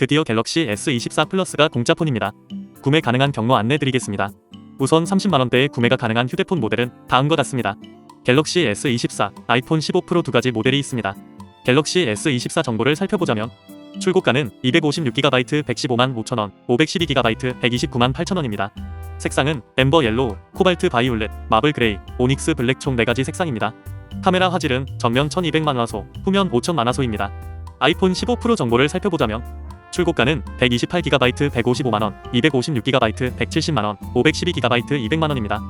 드디어 갤럭시 S24 플러스가 공짜폰입니다. 구매 가능한 경로 안내 드리겠습니다. 우선 30만원대에 구매가 가능한 휴대폰 모델은 다음과 같습니다. 갤럭시 S24, 아이폰 15 프로 두 가지 모델이 있습니다. 갤럭시 S24 정보를 살펴보자면 출고가는 256GB 115만 5천원, 512GB 129만 8천원입니다. 색상은 엠버 옐로우, 코발트 바이올렛, 마블 그레이, 오닉스 블랙 총 4가지 색상입니다. 카메라 화질은 정면 1200만 화소, 후면 5000만 화소입니다. 아이폰 15 프로 정보를 살펴보자면 출고가는 128GB 155만원, 256GB 170만원, 512GB 200만원입니다.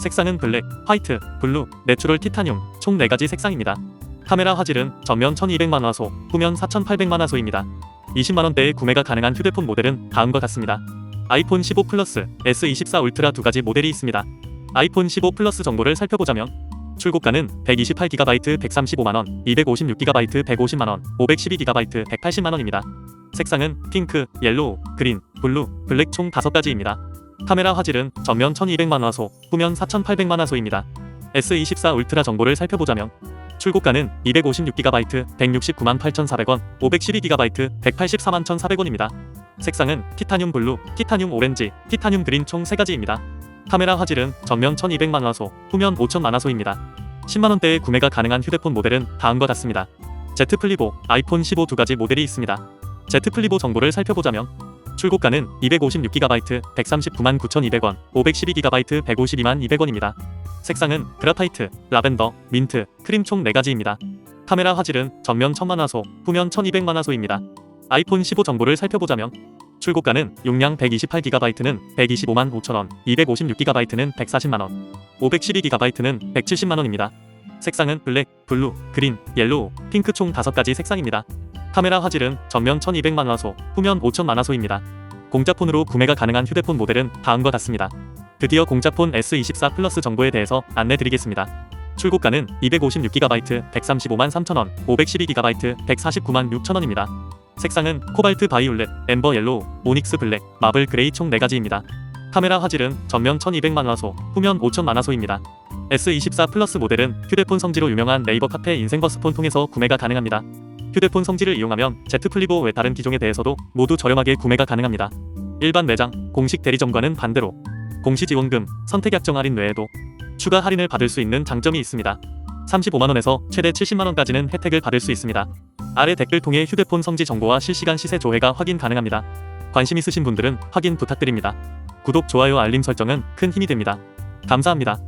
색상은 블랙, 화이트, 블루, 내추럴 티타늄 총 4가지 색상입니다. 카메라 화질은 전면 1200만 화소, 후면 4800만 화소입니다. 20만원대에 구매가 가능한 휴대폰 모델은 다음과 같습니다. 아이폰 15 플러스, S24 울트라 두 가지 모델이 있습니다. 아이폰 15 플러스 정보를 살펴보자면 출고가는 128GB 135만원, 256GB 150만원, 512GB 180만원입니다. 색상은 핑크, 옐로우, 그린, 블루, 블랙 총 5가지입니다. 카메라 화질은 전면 1200만 화소, 후면 4800만 화소입니다. S24 울트라 정보를 살펴보자면 출고가는 256GB 169만 8,400원, 512GB 184만 1,400원입니다. 색상은 티타늄 블루, 티타늄 오렌지, 티타늄 그린 총 3가지입니다. 카메라 화질은 전면 1200만 화소, 후면 5000만 화소입니다. 10만 원대에 구매가 가능한 휴대폰 모델은 다음과 같습니다. Z 플리보, 아이폰 15 두 가지 모델이 있습니다. Z 플리보 정보를 살펴보자면 출고가는 256GB 139만 9,200원, 512GB 152만 200원입니다. 색상은 그라파이트, 라벤더, 민트, 크림 총 4가지입니다. 카메라 화질은 전면 1000만 화소, 후면 1200만 화소입니다. 아이폰 15 정보를 살펴보자면 출고가는 용량 128GB는 125만 5천원, 256GB는 140만원, 512GB는 170만원입니다. 색상은 블랙, 블루, 그린, 옐로우, 핑크 총 5가지 색상입니다. 카메라 화질은 전면 1200만 화소, 후면 5000만 화소입니다. 공짜폰으로 구매가 가능한 휴대폰 모델은 다음과 같습니다. 드디어 공짜폰 S24 플러스 정보에 대해서 안내드리겠습니다. 출고가는 256GB 135만 3천원, 512GB 149만 6천원입니다. 색상은 코발트 바이올렛, 엠버 옐로우, 오닉스 블랙, 마블 그레이 총 4가지입니다. 카메라 화질은 전면 1200만 화소, 후면 5000만 화소입니다. S24 플러스 모델은 휴대폰 성지로 유명한 네이버 카페 인생버스폰 통해서 구매가 가능합니다. 휴대폰 성지를 이용하면 Z 플리보 외 다른 기종에 대해서도 모두 저렴하게 구매가 가능합니다. 일반 매장, 공식 대리점과는 반대로 공시 지원금, 선택 약정 할인 외에도 추가 할인을 받을 수 있는 장점이 있습니다. 35만원에서 최대 70만원까지는 혜택을 받을 수 있습니다. 아래 댓글 통해 휴대폰 성지 정보와 실시간 시세 조회가 확인 가능합니다. 관심 있으신 분들은 확인 부탁드립니다. 구독, 좋아요, 알림 설정은 큰 힘이 됩니다. 감사합니다.